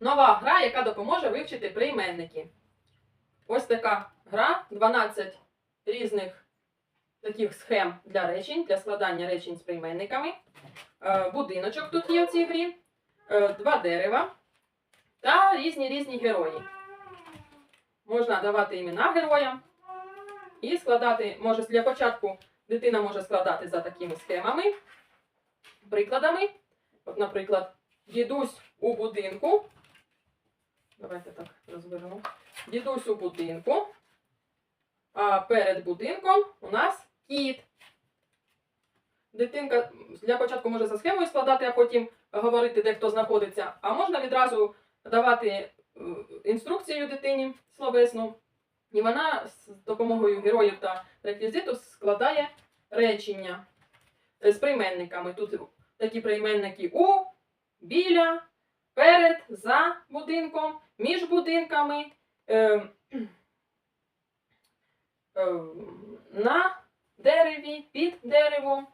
нова гра, яка допоможе вивчити прийменники. Ось така гра, 12 різних таких схем для речень, для складання речень з прийменниками. Е, Будиночок тут є в цій грі, е, два дерева та різні різні герої. Можна давати імена героям і складати, може для початку дитина може складати за такими схемами, прикладами. От, наприклад, дідусь у будинку. Давайте так розверну. Дідусь у будинку. А перед будинком у нас кіт. Дитинка для початку може за схемою складати, а потім говорити, де хто знаходиться. А можна відразу давати е, інструкцію дитині словесну. І вона з допомогою героїв та реквізиту складає речення е, з прийменниками. Тут такі прийменники у, біля, перед, за будинком, між будинками, е, е, на дереві, під деревом,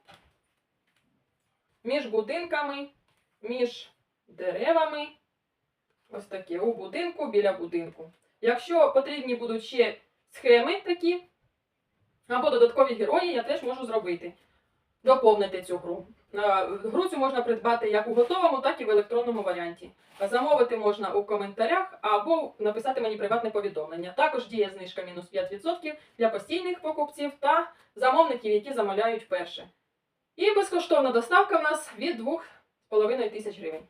між будинками, між деревами. Ось таке у будинку, біля будинку. Якщо потрібні будуть ще схеми такі, або додаткові герої, я теж можу зробити. Доповнити цю гру. Е, Гру цю можна придбати як у готовому, так і в електронному варіанті. Замовити можна у коментарях або написати мені приватне повідомлення. Також діє знижка мінус 5% для постійних покупців та замовників, які замовляють вперше. І безкоштовна доставка в нас від 2,5 тисяч гривень.